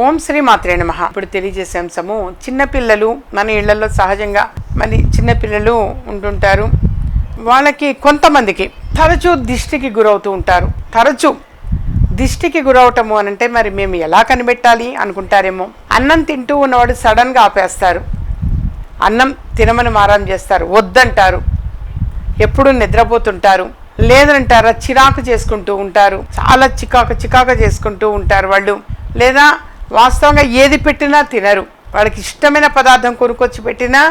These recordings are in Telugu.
ఓం శ్రీ మాత్రే నమ. ఇప్పుడు తెలియజేసే అంశము చిన్నపిల్లలు మన ఇళ్ళలో సహజంగా మరి చిన్నపిల్లలు ఉంటుంటారు. వాళ్ళకి కొంతమందికి తరచూ దిష్టికి గురవుతూ ఉంటారు. తరచూ దిష్టికి గురవటము అని అంటే మరి మేము ఎలా కనిపెట్టాలి అనుకుంటారేమో. అన్నం తింటూ ఉన్నవాడు సడన్గా ఆపేస్తారు. అన్నం తినమని మారం చేస్తారు. వద్దంటారు. ఎప్పుడు నిద్రపోతుంటారు. లేదంటారా చిరాకు చేసుకుంటూ ఉంటారు. చాలా చికాకు చికాకు చేసుకుంటూ ఉంటారు వాళ్ళు. లేదా వాస్తవంగా ఏది పెట్టినా తినరు. వాళ్ళకి ఇష్టమైన పదార్థం కొనుక్కొచ్చి పెట్టినా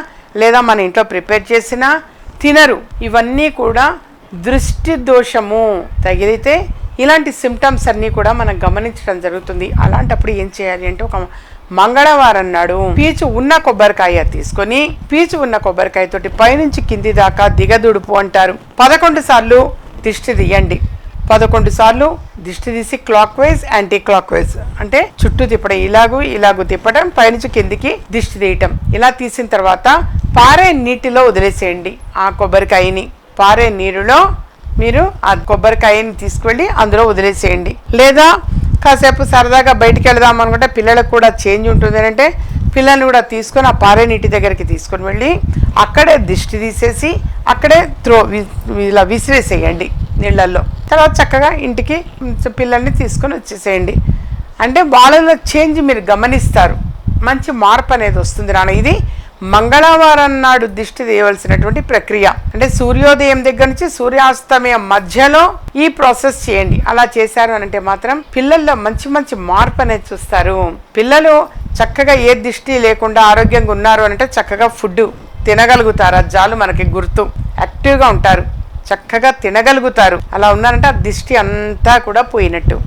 లేదా మన ఇంట్లో ప్రిపేర్ చేసినా తినరు. ఇవన్నీ కూడా దృష్టి దోషము. తగిలితే ఇలాంటి సిమ్టమ్స్ అన్నీ కూడా మనం గమనించడం జరుగుతుంది. అలాంటప్పుడు ఏం చేయాలి అంటే ఒక మంగళవారం నాడు పీచు ఉన్న కొబ్బరికాయ తీసుకొని పీచు ఉన్న కొబ్బరికాయ తోటి పైనుంచి కింది దాకా దిగదుడుపు అంటారు. పదకొండు సార్లు దిష్టి తీయండి. పదకొండు సార్లు దిష్టి తీసి clockwise anticlockwise. అంటే చుట్టూ తిప్పడం ఇలాగూ ఇలాగూ తిప్పడం పైనుంచి కిందికి దిష్టి తీయటం. ఇలా తీసిన తర్వాత పారే నీటిలో వదిలేసేయండి ఆ కొబ్బరికాయని. పారే నీరులో మీరు ఆ కొబ్బరికాయని తీసుకువెళ్ళి అందులో వదిలేసేయండి. లేదా కాసేపు సరదాగా బయటికి వెళదాం అనుకుంటే పిల్లలకు కూడా చేంజ్ ఉంటుంది అని అంటే పిల్లల్ని కూడా తీసుకొని ఆ పారే నీటి దగ్గరికి తీసుకొని వెళ్ళి అక్కడే దిష్టి తీసేసి అక్కడే త్రో వి- ఇలా విసిరేసేయండి నీళ్ళల్లో. తర్వాత చక్కగా ఇంటికి పిల్లల్ని తీసుకొని వచ్చేసేయండి. అంటే వాళ్ళలో చేంజ్ మీరు గమనిస్తారు. మంచి మార్పు అనేది వస్తుంది నాన్న. ఇది మంగళవారం నాడు దిష్టి తీయవలసినటువంటి ప్రక్రియ. అంటే సూర్యోదయం దగ్గర నుంచి సూర్యాస్తమయం మధ్యలో ఈ ప్రాసెస్ చేయండి. అలా చేశారు అని అంటే మాత్రం పిల్లల్లో మంచి మంచి మార్పు అనేది చూస్తారు. పిల్లలు చక్కగా ఏ దిష్టి లేకుండా ఆరోగ్యంగా ఉన్నారు అని అంటే చక్కగా ఫుడ్ తినగలుగుతారు. అది మనకి గుర్తు. యాక్టివ్గా ఉంటారు. చక్కగా తినగలుగుతారు. అలా ఉన్నారంటే ఆ దిష్టి అంతా కూడా పోయినట్టు.